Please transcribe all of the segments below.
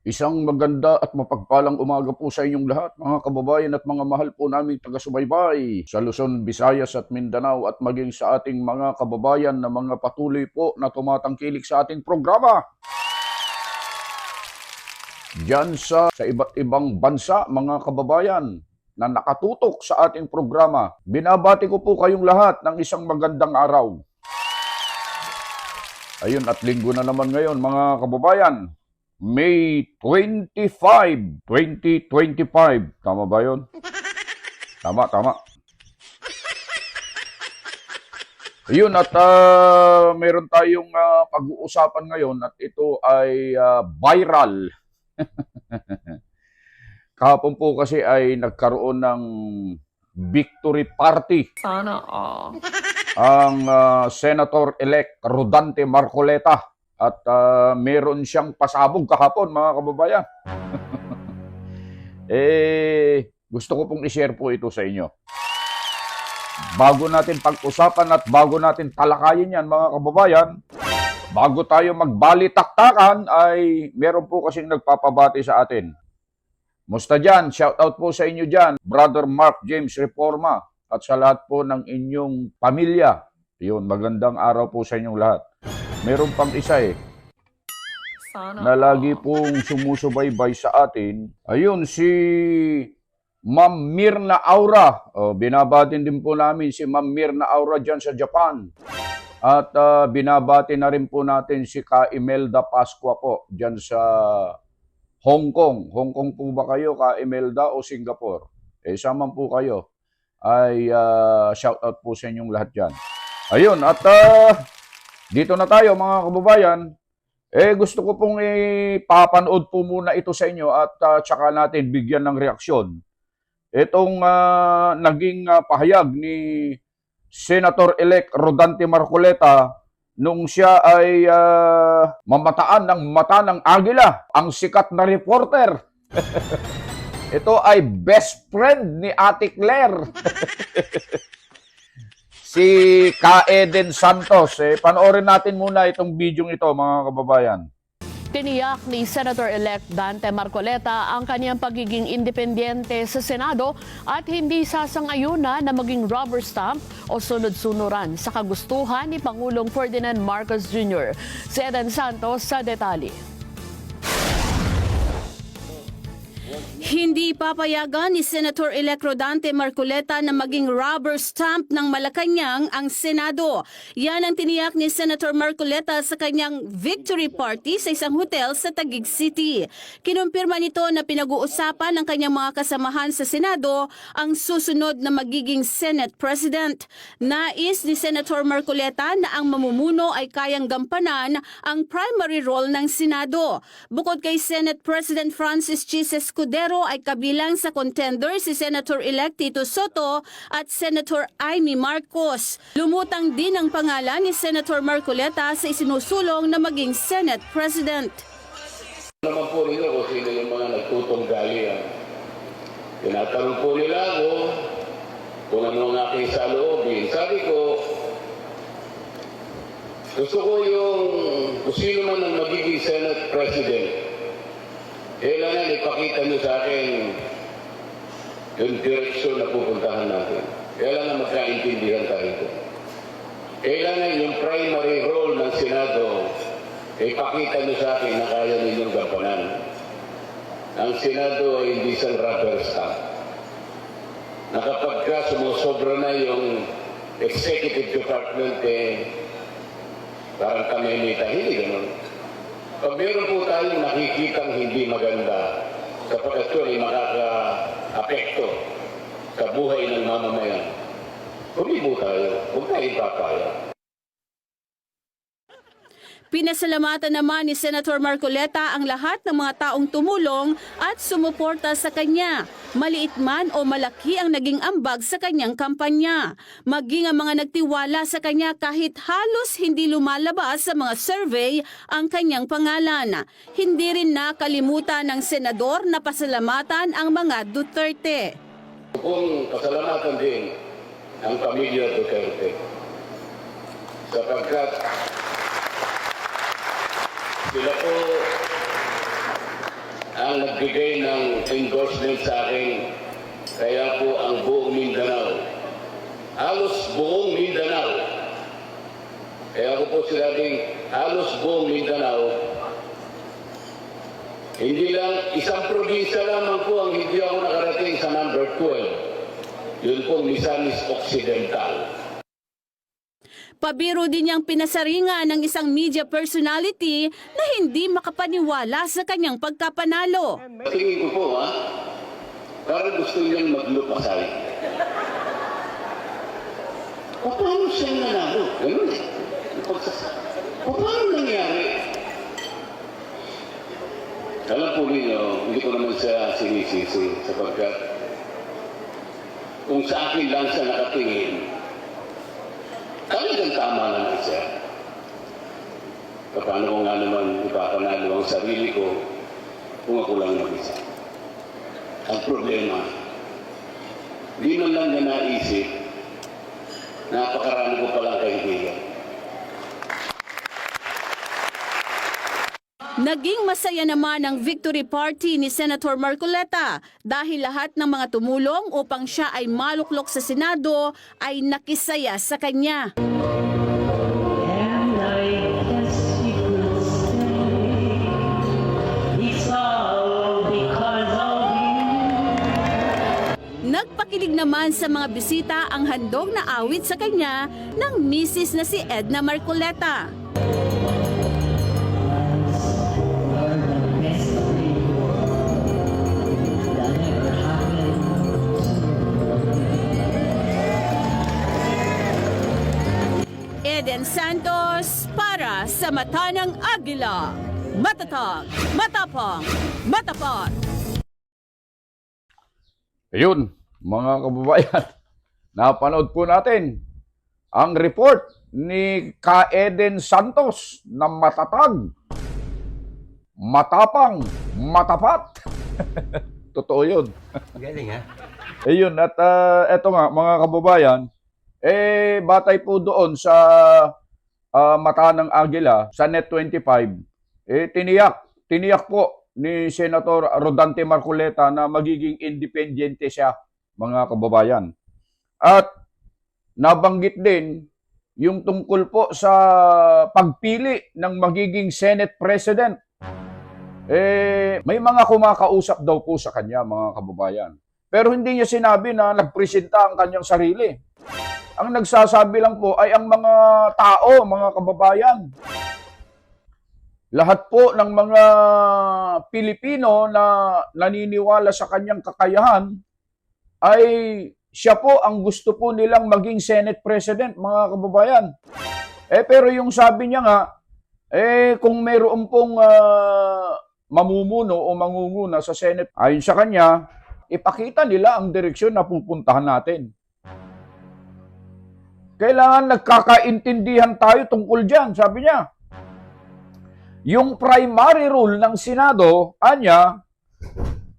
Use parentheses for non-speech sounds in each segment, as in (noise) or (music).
Isang maganda at mapagpalang umaga po sa inyong lahat, mga kababayan at mga mahal po naming taga-subaybay sa Luzon, Visayas at Mindanao at maging sa ating mga kababayan na mga patuloy po na tumatangkilik sa ating programa. Diyan sa, sa iba't ibang bansa, mga kababayan, na nakatutok sa ating programa. Binabati ko po kayong lahat ng isang magandang araw. Ayun, at linggo na naman ngayon, mga kababayan. May 25, 2025. Tama ba yun? (laughs) Tama, tama. Ayun, at ah, meron tayong ah, pag-uusapan ngayon at ito ay ah, viral. (laughs) Kahapon po kasi ay nagkaroon ng victory party Sana all. ang ah, Senator-elect Rodante Marcoleta at ah, meron siyang pasabog kahapon mga kababayan. (laughs) eh, gusto ko pong i-share po ito sa inyo. Bago natin pag-usapan at bago natin talakayin yan mga kababayan, bago tayo magbalitaktakan ay meron po kasing nagpapabati sa atin. Musta dyan? Shout out po sa inyo dyan. Brother Mark James Reforma at sa lahat po ng inyong pamilya. Yun, magandang araw po sa inyong lahat. Meron pang isa eh, Sana na lagi pong sumusubaybay sa atin. Ayun, si Ma'am Mirna Aura. O, binabatin din po namin si Ma'am Mirna Aura dyan sa Japan. At ah, binabati na rin po natin si Ka Imelda Pasqua po dyan sa Hong Kong. Hong Kong po ba kayo, Ka Imelda o Singapore? Eh, saman po kayo. Ay ah, shout out po sa inyong lahat dyan. Ayun, at ah, dito na tayo mga kababayan. Eh, gusto ko pong ipapanood po muna ito sa inyo at ah, tsaka natin bigyan ng reaksyon. Itong ah, naging ah, pahayag ni Senator-elect Rodante Marcoleta nung siya ay ah, mamataan ng mata ng agila, ang sikat na reporter. (laughs) ito ay best friend ni Ate Claire. (laughs) si Ka Eden Santos. Eh, panoorin natin muna itong video ito, mga kababayan. Tiniyak ni Senator-elect Dante Marcoleta ang kanyang pagiging independyente sa Senado at hindi sasangayuna na maging rubber stamp o sunod-sunuran sa kagustuhan ni Pangulong Ferdinand Marcos Jr. Si Eden Santos sa detalye. Hindi papayagan ni Senator-elect Rodante Marcoleta na maging rubber stamp ng Malacanang ang Senado. Yan ang tiniyak ni Senator Marcoleta sa kanyang victory party sa isang hotel sa Taguig City. Kinumpirma nito na pinag-uusapan ng kanyang mga kasamahan sa Senado ang susunod na magiging Senate President. Nais ni Senator Marcoleta na ang mamumuno ay kayang gampanan ang primary role ng Senado. Bukod kay Senate President Francis Chis Escudero ay kabilang sa contender si Senator-elect Tito Soto at Senator Amy Marcos. Lumutang din ang pangalan ni Senator Marcoleta sa isinusulong na maging Senate President. naman po nila kung sino yung mga nagtutunggali yan. Tinatanong po nila ako kung ano ang aking saloobin. Sabi ko, gusto ko yung kung sino man ang magiging Senate President. Kailangan ipakita niyo sa akin yung direksyon na pupuntahan natin. Kailangan magkaintindihan tayo. Kailangan yung primary role ng Senado ipakita niyo sa akin na kaya ninyong gampanan. Ang Senado ay hindi isang rubber stamp. Na kapag ka sumusobra na yung executive department, eh, parang kami may tahili, ganun. Pag meron po tayong nakikitang hindi maganda, kapag ito ay makaka-apekto sa buhay ng mamamayan, humibo tayo, huwag tayo ipapaya. Pinasalamatan naman ni Senator Marcoleta ang lahat ng mga taong tumulong at sumuporta sa kanya. Maliit man o malaki ang naging ambag sa kanyang kampanya. Maging ang mga nagtiwala sa kanya kahit halos hindi lumalabas sa mga survey ang kanyang pangalan. Hindi rin nakalimutan ng senador na pasalamatan ang mga Duterte. Kung pasalamatan din ang pamilya Duterte. Sapagkat sila po ang nagbigay ng endorsement sa akin. Kaya po ang buong Mindanao, halos buong Mindanao, kaya ako po sinabing halos buong Mindanao, hindi lang, isang probinsya lamang po ang hindi ako nakarating sa number 12. Yun po, Misamis Occidental. Pabiro din niyang pinasaringa ng isang media personality na hindi makapaniwala sa kanyang pagkapanalo. Tingin ko po, ha? Parang gusto niyang maglupasay. O paano siya nanalo? Ganun eh. O paano nangyari? Alam po ninyo, hindi ko naman siya sinisisi sapagkat kung sa akin lang siya nakatingin, talagang tama naman siya. Paano ko nga naman ipapanalo ang sarili ko kung ako lang mag-isa? Ang problema, di man lang niya naisip, napakarami ko palang kaibigan. Naging masaya naman ang victory party ni Senator Marcoleta dahil lahat ng mga tumulong upang siya ay maluklok sa Senado ay nakisaya sa kanya. You. Nagpakilig naman sa mga bisita ang handog na awit sa kanya ng misis na si Edna Marcoleta. Eden Santos para sa Mata ng Agila. Matatag, matapang, matapat. Ayun, mga kababayan, (laughs) napanood po natin ang report ni Ka Eden Santos na matatag, matapang, matapat. (laughs) Totoo yun. Galing ha? Ayun, at ah, eto nga, mga kababayan, eh, batay po doon sa ah, mata ng Agila, sa Net 25, eh, tiniyak, tiniyak po ni Senator Rodante Marcoleta na magiging independyente siya, mga kababayan. At nabanggit din yung tungkol po sa pagpili ng magiging Senate President. Eh, may mga kumakausap daw po sa kanya, mga kababayan. Pero hindi niya sinabi na nagpresenta ang kanyang sarili. Ang nagsasabi lang po ay ang mga tao, mga kababayan. Lahat po ng mga Pilipino na naniniwala sa kanyang kakayahan ay siya po ang gusto po nilang maging Senate President, mga kababayan. Eh pero yung sabi niya nga, eh kung mayroon pong ah, mamumuno o mangunguna sa Senate, ayon sa kanya, ipakita nila ang direksyon na pupuntahan natin. Kailangan nagkakaintindihan tayo tungkol dyan, sabi niya. Yung primary rule ng Senado, anya,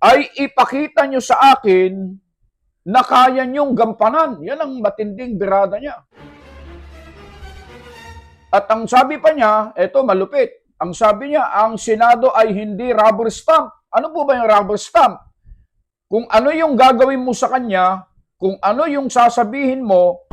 ay ipakita nyo sa akin na kaya nyong gampanan. Yan ang matinding birada niya. At ang sabi pa niya, eto malupit, ang sabi niya, ang Senado ay hindi rubber stamp. Ano po ba yung rubber stamp? Kung ano yung gagawin mo sa kanya, kung ano yung sasabihin mo,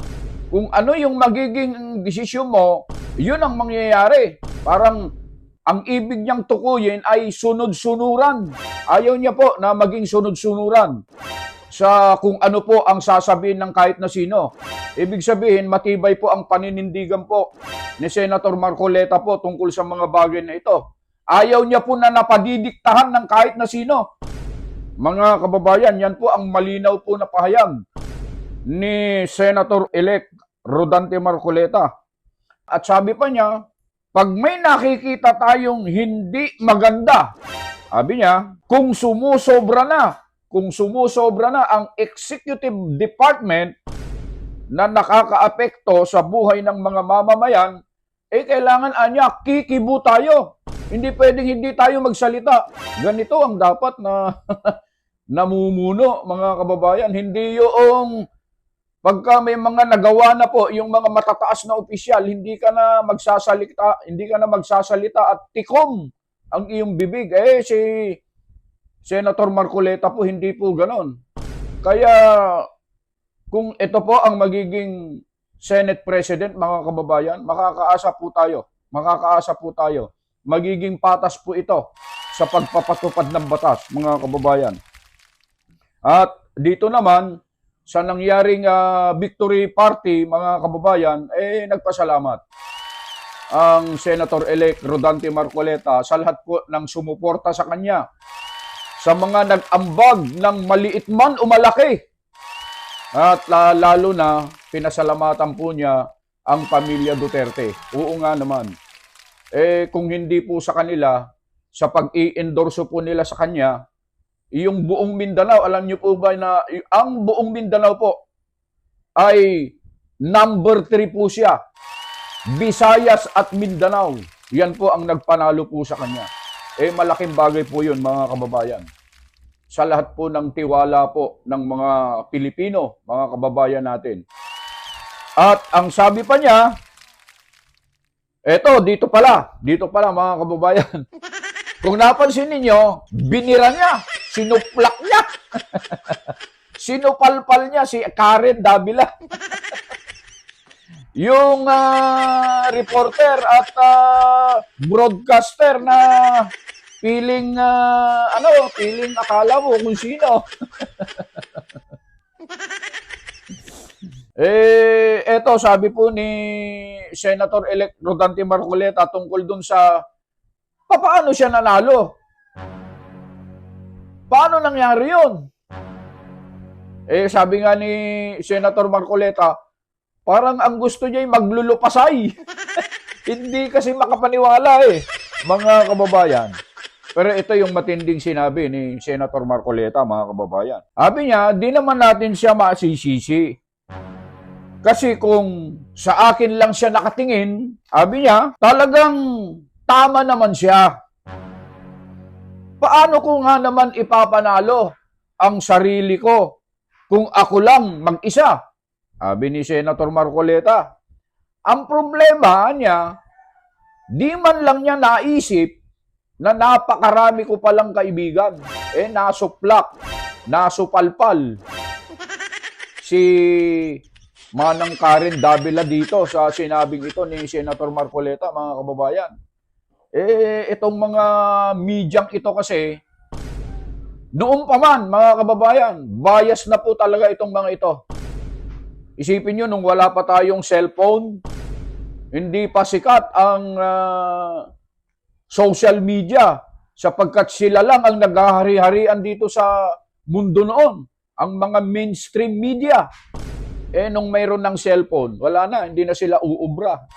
kung ano yung magiging desisyon mo, yun ang mangyayari. Parang ang ibig niyang tukuyin ay sunod-sunuran. Ayaw niya po na maging sunod-sunuran sa kung ano po ang sasabihin ng kahit na sino. Ibig sabihin, matibay po ang paninindigan po ni Senator Marcoleta po tungkol sa mga bagay na ito. Ayaw niya po na napadidiktahan ng kahit na sino. Mga kababayan, yan po ang malinaw po na pahayag ni Senator-elect Rodante Marcoleta. At sabi pa niya, pag may nakikita tayong hindi maganda, sabi niya, kung sumusobra na, kung sumusobra na ang executive department na nakakaapekto sa buhay ng mga mamamayan, eh kailangan anya, kikibo tayo. Hindi pwedeng hindi tayo magsalita. Ganito ang dapat na (laughs) namumuno, mga kababayan. Hindi yung pagka may mga nagawa na po, yung mga matataas na opisyal, hindi ka na magsasalita, hindi ka na magsasalita at tikom ang iyong bibig. Eh, si Senator Marcoleta po, hindi po ganon. Kaya, kung ito po ang magiging Senate President, mga kababayan, makakaasa po tayo. Makakaasa po tayo. Magiging patas po ito sa pagpapatupad ng batas, mga kababayan. At dito naman, sa nangyaring ah, victory party, mga kababayan, eh nagpasalamat ang Senator-elect Rodante Marcoleta sa lahat po ng sumuporta sa kanya. Sa mga nag-ambag ng maliit man o malaki. At la- lalo na, pinasalamatan po niya ang pamilya Duterte. Oo nga naman. Eh, kung hindi po sa kanila, sa pag-i-endorso po nila sa kanya, yung buong Mindanao, alam niyo po ba na ang buong Mindanao po ay number 3 po siya. Visayas at Mindanao. Yan po ang nagpanalo po sa kanya. Eh malaking bagay po yun mga kababayan. Sa lahat po ng tiwala po ng mga Pilipino, mga kababayan natin. At ang sabi pa niya, eto, dito pala, dito pala mga kababayan. (laughs) Kung napansin ninyo, binira niya, sinuplak niya. (laughs) Sinupalpal niya si Karen Davila. (laughs) Yung ah, reporter at ah, broadcaster na feeling ah, ano, feeling akala mo kung sino. (laughs) eh, eto sabi po ni Senator elect Rodante Marcoleta tungkol dun sa paano siya nanalo. Paano nangyari yun? Eh, sabi nga ni Senator Marcoleta, parang ang gusto niya ay maglulupasay. (laughs) Hindi kasi makapaniwala eh, mga kababayan. Pero ito yung matinding sinabi ni Senator Marcoleta, mga kababayan. Sabi niya, di naman natin siya masisisi. Kasi kung sa akin lang siya nakatingin, sabi niya, talagang tama naman siya. Paano ko nga naman ipapanalo ang sarili ko kung ako lang mag-isa? Sabi ni Senator Marcoleta. Ang problema niya, di man lang niya naisip na napakarami ko palang kaibigan. Eh, nasuplak, nasupalpal. Si Manang Karen Davila dito sa sinabing ito ni Senator Marcoleta, mga kababayan. Eh, itong mga medyang ito kasi, noon pa man, mga kababayan, bias na po talaga itong mga ito. Isipin nyo, nung wala pa tayong cellphone, hindi pa sikat ang ah, social media sapagkat sila lang ang naghahari-harian dito sa mundo noon. Ang mga mainstream media. Eh, nung mayroon ng cellphone, wala na, hindi na sila uubra.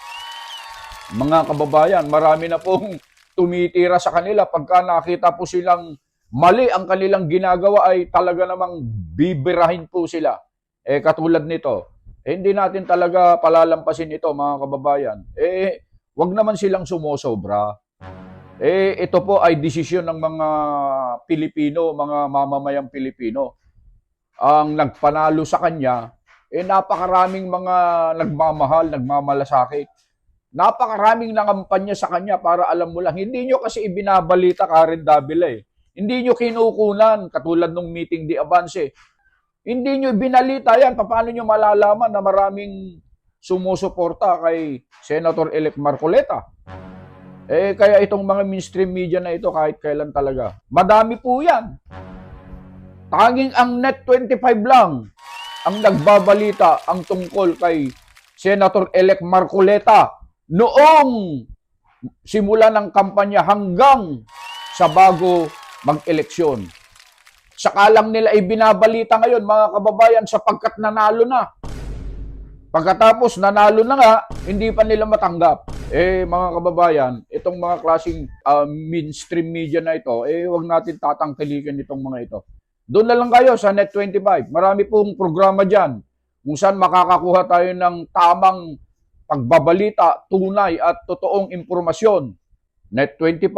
Mga kababayan, marami na pong tumitira sa kanila pagka nakita po silang mali ang kanilang ginagawa ay talaga namang bibirahin po sila. Eh, katulad nito, eh, hindi natin talaga palalampasin ito, mga kababayan. Eh, wag naman silang sumosobra. Eh, ito po ay desisyon ng mga Pilipino, mga mamamayang Pilipino. Ang nagpanalo sa kanya, eh napakaraming mga nagmamahal, nagmamalasakit. Napakaraming nangampanya sa kanya para alam mo lang. Hindi nyo kasi ibinabalita Karen Davila eh. Hindi nyo kinukunan, katulad nung meeting di Avance. Hindi nyo binalita yan. Paano nyo malalaman na maraming sumusuporta kay Senator-elect Marcoleta? Eh, kaya itong mga mainstream media na ito kahit kailan talaga. Madami po yan. Tanging ang Net25 lang ang nagbabalita ang tungkol kay Senator-elect Marcoleta noong simula ng kampanya hanggang sa bago mag-eleksyon. Saka lang nila ibinabalita ngayon mga kababayan sapagkat nanalo na. Pagkatapos nanalo na nga, hindi pa nila matanggap. Eh mga kababayan, itong mga klaseng ah, mainstream media na ito, eh wag natin tatangkilikin itong mga ito. Doon na lang kayo sa Net25. Marami pong programa dyan kung saan makakakuha tayo ng tamang pagbabalita, tunay at totoong impormasyon. Net25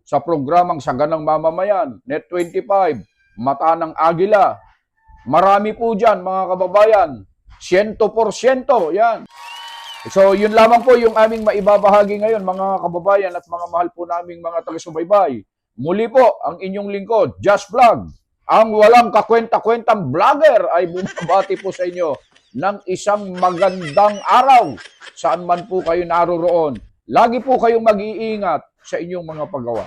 sa programang Saganang Mamamayan. Net25, Mata ng Agila. Marami po dyan mga kababayan. 100% yan. So, yun lamang po yung aming maibabahagi ngayon, mga kababayan at mga mahal po naming mga taga-subaybay. Muli po, ang inyong lingkod, Just Vlog, ang walang kakwenta-kwentang vlogger ay bumabati po sa inyo ng isang magandang araw saan man po kayo naroroon. Lagi po kayong mag-iingat sa inyong mga paggawa.